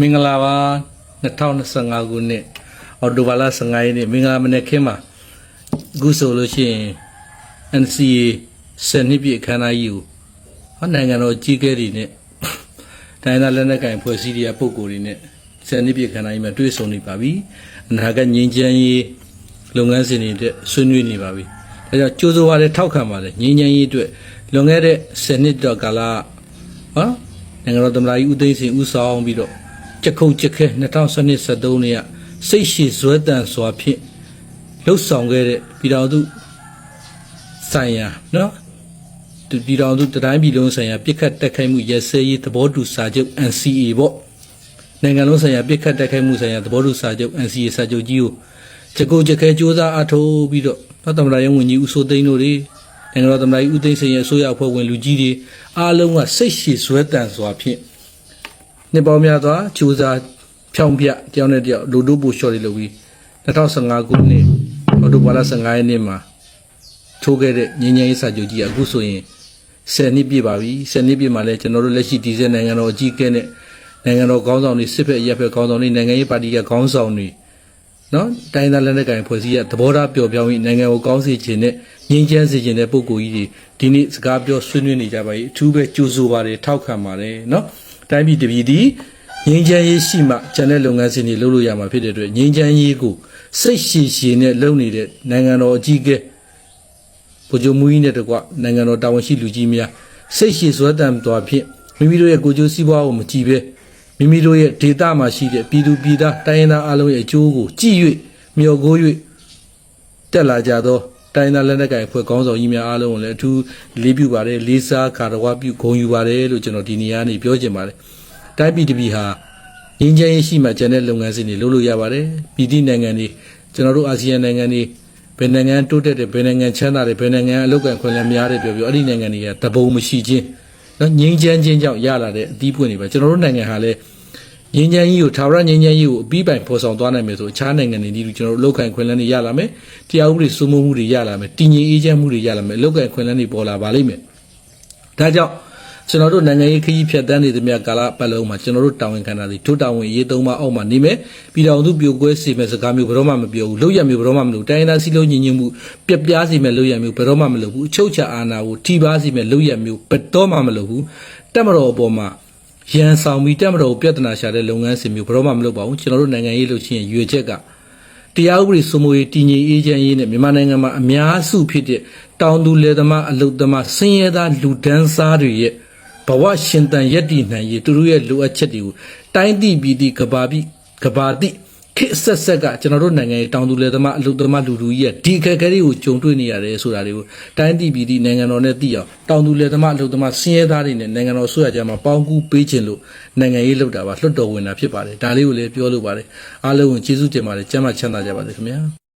မင်္ဂလာပါ2025ခုနှစ်အော်တိုဘာလ15ရက်နေ့မင်္ဂလာမနေ့ခင်းမှာအခုဆိုလို့ရှိရင် NCA စနစ်ပြည့်အခမ်းအနားကြီးကိုဟောနိုင်ငံတော်ကြီးကဲတွေနဲ့တိုင်းသားလက်နက်ကိုင်ဖွဲ့စည်းတဲ့ပုံကိုယ်တွေနဲ့စနစ်ပြည့်အခမ်းအနားကြီးမှာတွေ့ဆုံနေပါပြီအနာဂတ်ငြိမ်းချမ်းရေးလုပ်ငန်းစဉ်တွေအတွက်ဆွေးနွေးနေပါပြီဒါကြောင့်ကြိုးစိုးရတဲ့ထောက်ခံပါတယ်ငြိမ်းချမ်းရေးအတွက်လွန်ခဲ့တဲ့10နှစ်တော့ကာလဟောနိုင်ငံတော်သမ္မတကြီးဦးသိန်းစိန်ဦးဆောင်ပြီးတော့ ကြခုတ်ကြခဲ2012 73နဲ့စိတ်ရှည်ဇွဲတန်စွာဖြင့်လှုပ်ဆောင်ခဲ့တဲ့ပြည်တော်သူဆိုင်ရာနော်ပြည်တော်သူတတိုင်းပြည်လုံးဆိုင်ရာပြစ်ခတ်တက်ခိုက်မှုရစဲရေးသဘောတူစာချုပ် NCA ပေါ့နိုင်ငံလုံးဆိုင်ရာပြစ်ခတ်တက်ခိုက်မှုဆိုင်ရာသဘောတူစာချုပ် NCA စာချုပ်ကြီးကိုကြကိုကြခဲစ조사အထောက်ပြီးတော့သောသမရာယဝန်ကြီးဦးစိုးသိန်းတို့တွေနိုင်ငံတော်သမရာကြီးဦးသိန်းစိန်ရဲ့အစိုးရအဖွဲ့ဝင်လူကြီးတွေအားလုံးကစိတ်ရှည်ဇွဲတန်စွာဖြင့် နှစ်ပေါင်းများစွာကြိုးစားဖြောင်းပြတယောက်နဲ့တယောက်လူတို့ပူလျှော့တွေလုပ်ပြီး2015ခုနှစ်အော်တိုဘာလ15ရက်နေ့မှာထိုးခဲ့တဲ့ငញ្ញရေးစာချုပ်ကြီးကအခုဆိုရင်10နှစ်ပြည့်ပါပြီ10နှစ်ပြည့်မှာလဲကျွန်တော်တို့လက်ရှိဒီဇယ်နိုင်ငံတော်အကြီးအကဲနဲ့နိုင်ငံတော်ခေါင်းဆောင်တွေစစ်ဖက်ရက်ဖက်ခေါင်းဆောင်တွေနိုင်ငံရေးပါတီကခေါင်းဆောင်တွေနော်တိုင်းသားလက်နက်ကိုင်ဖွဲ့စည်းရသဘောထားပျော်ပြောင်းပြီးနိုင်ငံကိုကောင်းစေခြင်းနဲ့ငြိမ်းချမ်းစေခြင်းတဲ့ပုံကိုယ်ကြီးတွေဒီနေ့စကားပြောဆွေးနွေးနေကြပါပြီအထူးပဲကြိုးဆိုပါတယ်ထောက်ခံပါတယ်နော် တိုင်းပြည်တပြည်ဒီငြိမ်းချမ်းရေးရှိမှကျန်တဲ့လုပ်ငန်းစဉ်တွေလုပ်လို့ရမှာဖြစ်တဲ့အတွက်ငြိမ်းချမ်းရေးကိုစိတ်ရှည်ရှည်နဲ့လုပ်နေတဲ့နိုင်ငံတော်အကြီးအကဲဗိုလ်ချုပ်မူကြီးနဲ့တကွနိုင်ငံတော်တာဝန်ရှိလူကြီးများစိတ်ရှိစွဲတမ်းသွားဖြင့်မိမိတို့ရဲ့ကိုယ်ကျိုးစီးပွားကိုမကြည့်ပဲမိမိတို့ရဲ့ဒေတာမှာရှိတဲ့ပြည်သူပြည်သားတိုင်းရင်းသားအလုံးရဲ့အကျိုးကိုကြည့်၍မျှော်ကိုး၍တက်လာကြသော တိုင်းသားလက်နက်ကိုင်အဖွဲ့ခေါင်းဆောင်ကြီးများအားလုံးကိုလည်းအထူးလေးပြုပါတယ်လေးစားခါတော်ဝပြုဂုဏ်ယူပါတယ်လို့ကျွန်တော်ဒီနေရာနေပြောချင်ပါတယ်တိုင်းပြည်တစ်ပြည်ဟာငင်းချမ်းရေးရှိမှကျန်တဲ့လုပ်ငန်းစဉ်တွေလုပ်လို့ရပါတယ်ပြည်တိနိုင်ငံတွေကျွန်တော်တို့အာဆီယံနိုင်ငံတွေဘယ်နိုင်ငံတိုးတက်တယ်ဘယ်နိုင်ငံချမ်းသာတယ်ဘယ်နိုင်ငံအလုပ်ကန်ခွင့်လန်းများတယ်ပြောပြောအဲ့ဒီနိုင်ငံတွေကတပုံမရှိချင်းနော်ငြိမ်းချမ်းခြင်းကြောင့်ရလာတဲ့အသီးပွင့်တွေပဲကျွန်တော်တို့နိုင်ငံဟာလည်း ငြိမ်းချမ်းရေးကိုသာဝရငြိမ်းချမ်းရေးကိုအပြီးပိုင်ဖော်ဆောင်သွားနိုင်မယ်ဆိုအခြားနိုင်ငံတွေဒီလိုကျွန်တော်တို့အလုပ်ကန်ခွင့်လန်းတွေရလာမယ်တရားဥပဒေစိုးမိုးမှုတွေရလာမယ်တည်ငြိမ်အေးချမ်းမှုတွေရလာမယ်အလုပ်ကန်ခွင့်လန်းတွေပေါ်လာပါလိမ့်မယ်ဒါကြောင့်ကျွန်တော်တို့နိုင်ငံရေးခရီးဖြတ်တန်းနေသမျှကာလပတ်လုံးမှာကျွန်တော်တို့တာဝန်ခံတာတွေထို့တာဝန်ရေးသုံးပါအောက်မှာနေမယ်ပြည်တော်သူပြိုကွဲစေမဲ့စကားမျိုးဘယ်တော့မှမပြောဘူးလို့ရမျိုးဘယ်တော့မှမလုပ်တိုင်းဒေသစီလုံးညီညွတ်မှုပြက်ပြားစေမဲ့လို့ရမျိုးဘယ်တော့မှမလုပ်ဘူးအချုပ်ချာအာဏာကိုထိပါစေမဲ့လို့ရမျိုးဘယ်တော့မှမလုပ်ဘူးတက်မတော်အပေါ်မှာ ရန်ဆောင်ပြီးတက်မတော်ကိုပြဿနာရှာတဲ့လုပ်ငန်းစဉ်မျိုးဘယ်တော့မှမလုပ်ပါဘူးကျွန်တော်တို့နိုင်ငံရေးလို့ချင်းရွေချက်ကတရားဥပဒေစိုးမိုးရေးတည်ငြိမ်အေးချမ်းရေးနဲ့မြန်မာနိုင်ငံမှာအများစုဖြစ်တဲ့တောင်သူလယ်သမားအလုပ်သမားဆင်းရဲသားလူဒန်းစားတွေရဲ့ဘဝရှင်တန်ယက်တည်နိုင်ရေးသူတို့ရဲ့လိုအပ်ချက်တွေကိုတိုင်းတိပြည်တိကဘာပိကဘာတိ ခေတ်ဆက်ဆက်ကကျွန်တော်တို့နိုင်ငံရဲ့တောင်သူလယ်သမားအလုပ်သမားလူလူကြီးရဲ့ဒီအခက်အခဲတွေကိုကြုံတွေ့နေရတယ်ဆိုတာတွေကိုတိုင်းတိပြည်တိနိုင်ငံတော်နဲ့သိအောင်တောင်သူလယ်သမားအလုပ်သမားဆင်းရဲသားတွေနဲ့နိုင်ငံတော်ဆွေးရကြမှာပေါင်းကူးပေးခြင်းလို့နိုင်ငံရေးလုပ်တာပါလွတ်တော်ဝင်တာဖြစ်ပါတယ်ဒါလေးကိုလည်းပြောလို့ပါတယ်အားလုံးကိုကျေးဇူးတင်ပါတယ်ကျမ်းမချမ်းသာကြပါစေခင်ဗျာ